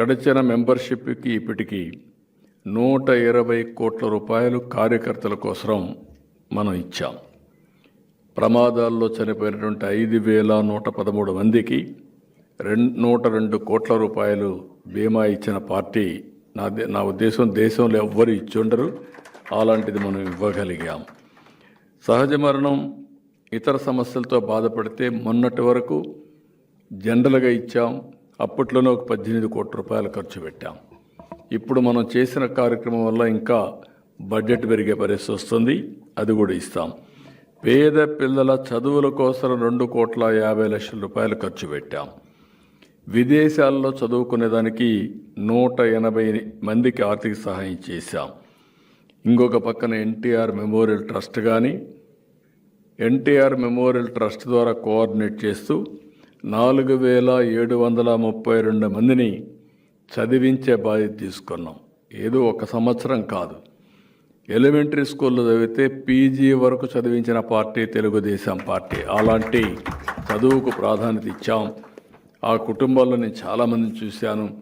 గడిచిన మెంబర్షిప్కి ఇప్పటికీ నూట ఇరవై కోట్ల రూపాయలు కార్యకర్తల కోసం మనం ఇచ్చాం. ప్రమాదాల్లో చనిపోయినటువంటి ఐదు వేల నూట పదమూడు మందికి రెండు నూట రెండు కోట్ల రూపాయలు బీమా ఇచ్చిన పార్టీ నా దే- నా ఉద్దేశం దేశంలో ఎవ్వరు ఇచ్చుండరు. అలాంటిది మనం ఇవ్వగలిగాం. సహజ మరణం ఇతర సమస్యలతో బాధపడితే మొన్నటి వరకు జనరల్గా ఇచ్చాం. అప్పట్లోనే ఒక పద్దెనిమిది కోట్ల రూపాయలు ఖర్చు పెట్టాం. ఇప్పుడు మనం చేసిన కార్యక్రమం వల్ల ఇంకా బడ్జెట్ పెరిగే పరిస్థితి వస్తుంది. అది కూడా ఇస్తాం. పేద పిల్లల చదువుల కోసం రెండు కోట్ల యాభై లక్షల రూపాయలు ఖర్చు పెట్టాం. విదేశాల్లో చదువుకునేదానికి నూట ఎనభై మందికి ఆర్థిక సహాయం చేశాం. ఇంకొక పక్కన ఎన్టీఆర్ మెమోరియల్ ట్రస్ట్ కానీ ఎన్టీఆర్ మెమోరియల్ ట్రస్ట్ ద్వారా కోఆర్డినేట్ చేస్తూ నాలుగు వేల ఏడు వందల ముప్పై రెండు మందిని చదివించే బాధ్యత తీసుకున్నాం. ఏదో ఒక సంవత్సరం కాదు. ఎలిమెంటరీ స్కూల్లో చదివితే పీజీ వరకు చదివించిన పార్టీ తెలుగుదేశం పార్టీ. అలాంటి చదువుకు ప్రాధాన్యత ఇచ్చాం. ఆ కుటుంబాల్లో నేను చాలామందిని చూశాను.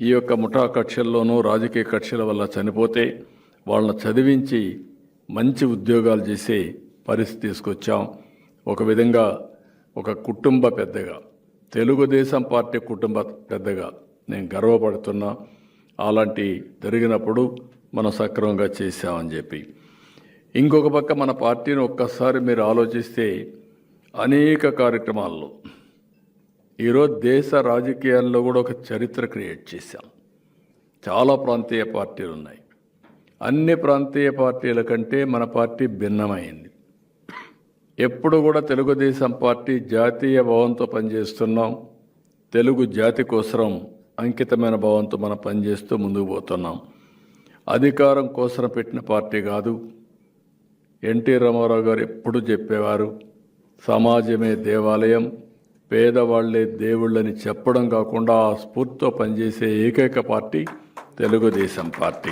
ఈ యొక్క ముఠా కక్షల్లోనూ రాజకీయ కక్షల వల్ల చనిపోతే వాళ్ళని చదివించి మంచి ఉద్యోగాలు చేసే పరిస్థితి తీసుకొచ్చాం. ఒక విధంగా ఒక కుటుంబ పెద్దగా తెలుగుదేశం పార్టీ కుటుంబ పెద్దగా నేను గర్వపడుతున్నా. అలాంటి జరిగినప్పుడు మనం సక్రమంగా చేశామని చెప్పి. ఇంకొక పక్క మన పార్టీని ఒక్కసారి మీరు ఆలోచిస్తే అనేక కార్యక్రమాల్లో ఈరోజు దేశ రాజకీయాల్లో కూడా ఒక చరిత్ర క్రియేట్ చేశాం. చాలా ప్రాంతీయ పార్టీలు ఉన్నాయి. అన్ని ప్రాంతీయ పార్టీల కంటే మన పార్టీ భిన్నమైంది. ఎప్పుడు కూడా తెలుగుదేశం పార్టీ జాతీయ భావంతో పనిచేస్తున్నాం. తెలుగు జాతి కోసం అంకితమైన భావంతో మనం పనిచేస్తూ ముందుకు పోతున్నాం. అధికారం కోసం పెట్టిన పార్టీ కాదు. ఎన్టీ రామారావు గారు ఎప్పుడు చెప్పేవారు సమాజమే దేవాలయం పేదవాళ్ళే దేవుళ్ళని చెప్పడం కాకుండా ఆ స్ఫూర్తితో పనిచేసే ఏకైక పార్టీ తెలుగుదేశం పార్టీ.